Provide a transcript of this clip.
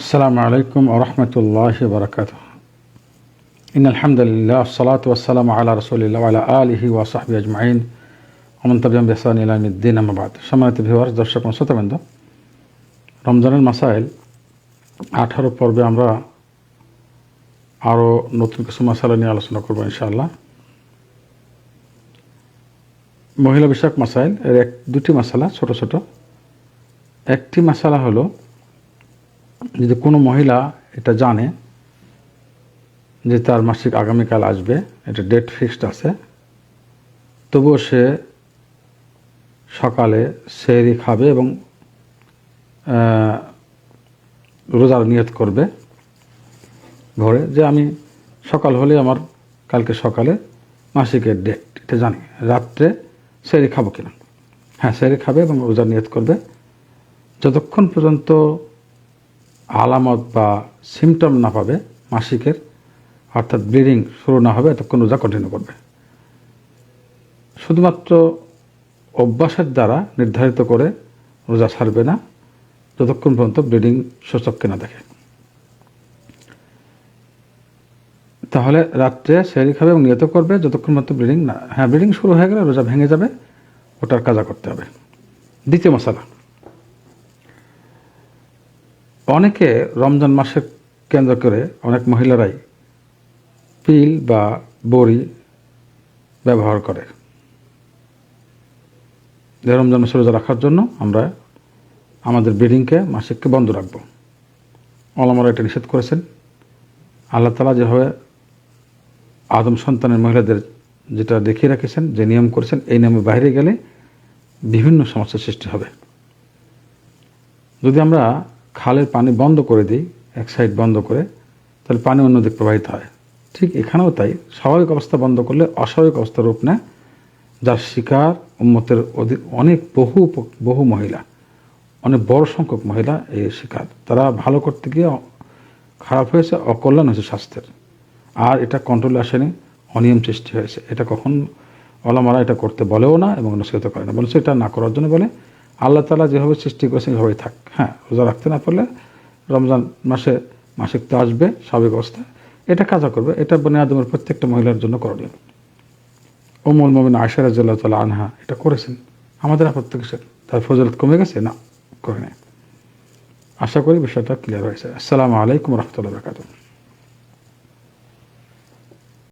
আসসালামু আলাইকুম রহমতুল্লাহ বরকাত ইন আলহামদুলিল্লাহ সালাত ওয়াসালাম আল্লাহ রসুলিল্লা আলা আলহি ওয়াসাহবি আজমাইন অমন তবিয়াম বেসান ইলামিদ্দিন আহমাবাদ সম্মানিত ভিওয়ার্স দর্শক শ্রোতাবৃন্দ, রমজানের মাসাইল, আঠারো পর্বে আমরা আরও নতুন কিছু মশালা নিয়ে আলোচনা করব ইনশাআল্লাহ। মহিলা বিষয়ক মাসাইল, এর এক, দুটি মশালা ছোট ছোট। একটি মশালা হলো যদি কোনো মহিলা এটা জানে যে তার মাসিক আগামীকাল আসবে, এটা ডেট ফিক্সড আছে, তবুও সে সকালে সেরি খাবে এবং রোজার নিয়ত করবে ভোরে, যে আমি সকাল হলে আমার কালকে সকালে মাসিকের ডেট এটা জানি, রাত্রে সেরি খাব কিনা। হ্যাঁ সেরি খাবে এবং রোজার নিয়ত করবে। যতক্ষণ পর্যন্ত আলামত বা সিমটম না পাবে, মাসিকের, অর্থাৎ ব্লিডিং শুরু না হবে ততক্ষণ রোজা কন্টিনিউ করবে। শুধুমাত্র অভ্যাসের দ্বারা নির্ধারিত করে রোজা ছাড়বে না, যতক্ষণ পর্যন্ত ব্লিডিং সূচককে না দেখে। তাহলে রাত্রে সেরি খাবে এবং নিয়ত করবে, যতক্ষণ পর্যন্ত ব্লিডিং না হ্যাঁ ব্লিডিং শুরু হয়ে গেলে রোজা ভেঙে যাবে, ওটার কাজা করতে হবে। দ্বিতীয় মশালা। অনেকে রমজান মাসের কেন্দ্র করে অনেক মহিলারাই পিল বা বড়ি ব্যবহার করে। রমজান মাসে রোজা রাখার জন্য আমরা আমাদের ব্রিডিংকে মাসিককে বন্ধ রাখব। আলমারা এটা নিষেধ করেছেন। আল্লাহ তালা যেভাবে আদম সন্তানের মহিলাদের যেটা দেখিয়ে রেখেছেন, যে নিয়ম করেছেন, এই নিয়মের বাইরে গেলে বিভিন্ন সমস্যার সৃষ্টি হবে। যদি আমরা খালের পানি বন্ধ করে দিই, এক সাইড বন্ধ করে, তাহলে পানি অন্যদিক প্রবাহিত হয়। ঠিক এখানেও তাই, স্বাভাবিক অবস্থা বন্ধ করলে অস্বাভাবিক অবস্থা রূপ নেয়, যার শিকার উম্মতের অধিক অনেক বহু বহু মহিলা, অনেক বড় সংখ্যক মহিলা এই শিকার। তারা ভালো করতে গিয়ে খারাপ হয়েছে, অকল্যাণ হয়েছে স্বাস্থ্যের। আর এটা কন্ট্রোলে আসেনি, অনিয়ম সৃষ্টি হয়েছে। এটা কখন অলামারা এটা করতে বলেও না এবং নসিহত করে না। বলছে এটা না করার জন্য বলে আল্লাহ তালা যেভাবে সৃষ্টি করেছেন সেভাবেই থাক। হ্যাঁ রোজা রাখতে না পারলে রমজান মাসে, মাসিক তো আসবে, স্বাভাবিক অবস্থা। এটা কাজা করবে। এটা বনে আদমের প্রত্যেকটা মহিলার জন্য করণীয় ওমল মোমিন আয়সা রাজ্লাহ তালা আনহা এটা করেছেন। আমাদের আপত্তি কিসের? তার ফজলত কমে গেছে? না, করে নেই। আশা করি বিষয়টা ক্লিয়ার হয়েছে। আসসালামু আলাইকুম রহমতুল্লাহ বরকাতুহ।